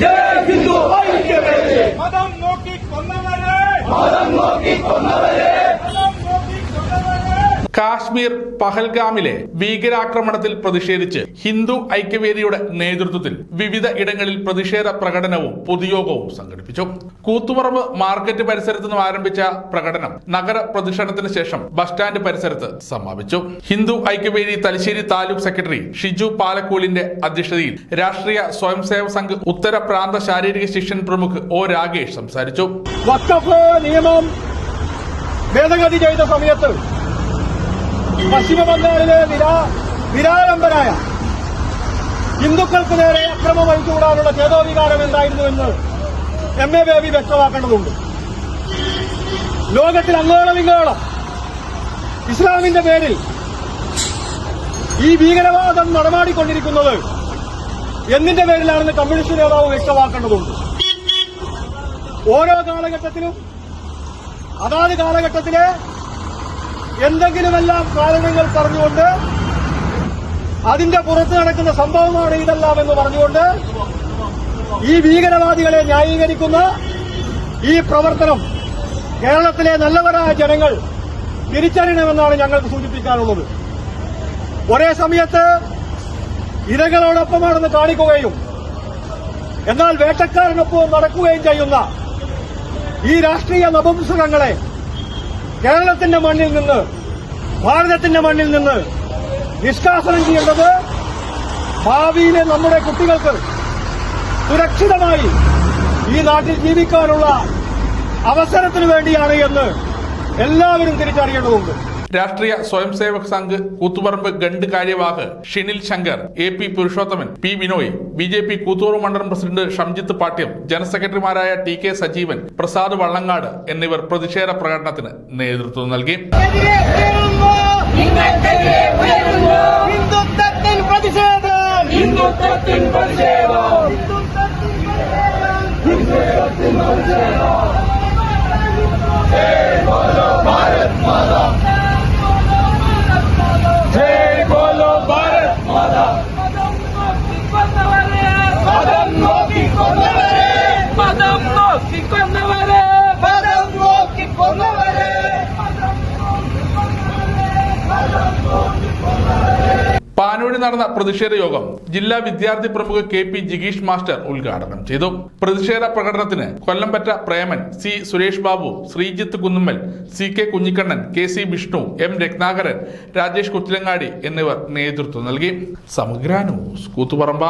जय हिंदू। मदम नोकी मदम नोकी കാശ്മീർ പഹൽഗാമിലെ ഭീകരാക്രമണത്തിൽ പ്രതിഷേധിച്ച് ഹിന്ദു ഐക്യവേദിയുടെ നേതൃത്വത്തിൽ വിവിധ ഇടങ്ങളിൽ പ്രതിഷേധ പ്രകടനവും പൊതുയോഗവും സംഘടിപ്പിച്ചു. കൂത്തുപറമ്പ് മാർക്കറ്റ് പരിസരത്ത് നിന്നും ആരംഭിച്ച പ്രകടനം നഗര പ്രദക്ഷിണത്തിന് ശേഷം ബസ് സ്റ്റാൻഡ് പരിസരത്ത് സമാപിച്ചു. ഹിന്ദു ഐക്യവേദി തലശ്ശേരി താലൂക്ക് സെക്രട്ടറി ഷിജു പാലക്കോലിന്റെ അധ്യക്ഷതയിൽ രാഷ്ട്രീയ സ്വയം സേവക സംഘ് ഉത്തര പ്രാന്ത ശാരീരിക ശിക്ഷൻ പ്രമുഖ് ഒ രാഗേഷ് സംസാരിച്ചു. നിയമം ഭേദഗതി ചെയ്ത സമയത്ത് പശ്ചിമ ബംഗാളിലെ നിരാ നിരാലംബരായ ഹിന്ദുക്കൾക്ക് നേരെ അക്രമം വഹിച്ചുകൂടാനുള്ള ചേതോവികാരം എന്തായിരുന്നുവെന്ന് എം എ ബേബി വ്യക്തമാക്കേണ്ടതുണ്ട്. ലോകത്തിൽ അങ്ങോളം ഇങ്ങോളം ഇസ്ലാമിന്റെ പേരിൽ ഈ ഭീകരവാദം നടമാടിക്കൊണ്ടിരിക്കുന്നത് എന്തിന്റെ പേരിലാണെന്ന് കമ്മ്യൂണിസ്റ്റ് നേതാവ് വ്യക്തമാക്കേണ്ടതുണ്ട്. ഓരോ കാലഘട്ടത്തിലും അതാത് കാലഘട്ടത്തിലെ എന്തെങ്കിലുമെല്ലാം കാരണങ്ങൾ പറഞ്ഞുകൊണ്ട് അതിന്റെ പുറത്ത് നടക്കുന്ന സംഭവമാണ് ഇതെല്ലാം എന്ന് പറഞ്ഞുകൊണ്ട് ഈ ഭീകരവാദികളെ ന്യായീകരിക്കുന്ന ഈ പ്രവർത്തനം കേരളത്തിലെ നല്ലവരായ ജനങ്ങൾ തിരിച്ചറിയണമെന്നാണ് ഞങ്ങൾക്ക് സൂചിപ്പിക്കാനുള്ളത്. ഒരേ സമയത്ത് ഇരകളോടൊപ്പമാണെന്ന് കാണിക്കുകയും എന്നാൽ വേട്ടക്കാരനൊപ്പം നടക്കുകയും ചെയ്യുന്ന ഈ രാഷ്ട്രീയ നപുംസകങ്ങളെ കേരളത്തിന്റെ മണ്ണിൽ നിന്ന് ഭാരതത്തിന്റെ മണ്ണിൽ നിന്ന് നിഷ്കാസനം ചെയ്യേണ്ടത് ഭാവിയിലെ നമ്മുടെ കുട്ടികൾക്ക് സുരക്ഷിതമായി ഈ നാട്ടിൽ ജീവിക്കാനുള്ള അവസരത്തിനു വേണ്ടിയാണ് എന്ന് എല്ലാവരും തിരിച്ചറിയേണ്ടതുണ്ട്. Rashtriya Swayam Sevak Sangh Koothuparamba Khand Karyavah Shinil Shankar A P Purushothaman P Binoy B J P Koothuparamba മണ്ഡലം പ്രസിഡന്റ് ഷംജിത്ത് പാട്യം ജനറൽ സെക്രട്ടറിമാരായ ടി കെ സജീവൻ പ്രസാദ് വള്ളങ്ങാട് എന്നിവർ പ്രതിഷേധ പ്രകടനത്തിന് നേതൃത്വം നൽകി. പ്രതിഷേധം. പ്രതിഷേധം. നടന്ന പ്രതിഷേധ യോഗം ജില്ലാ വിദ്യാർത്ഥി പ്രമുഖ കെ പി ജിഗീഷ് മാസ്റ്റർ ഉദ്ഘാടനം ചെയ്തു. പ്രതിഷേധ പ്രകടനത്തിന് Kollampatta Preman C Suresh Babu Sreejith Kunnummal C K Kunhikannan K C Vishnu M Ratnakaran Rajesh Kuttilangadi എന്നിവർ നേതൃത്വം നൽകി. സമഗ്ര ന്യൂസ് കൂത്തുപറമ്പ.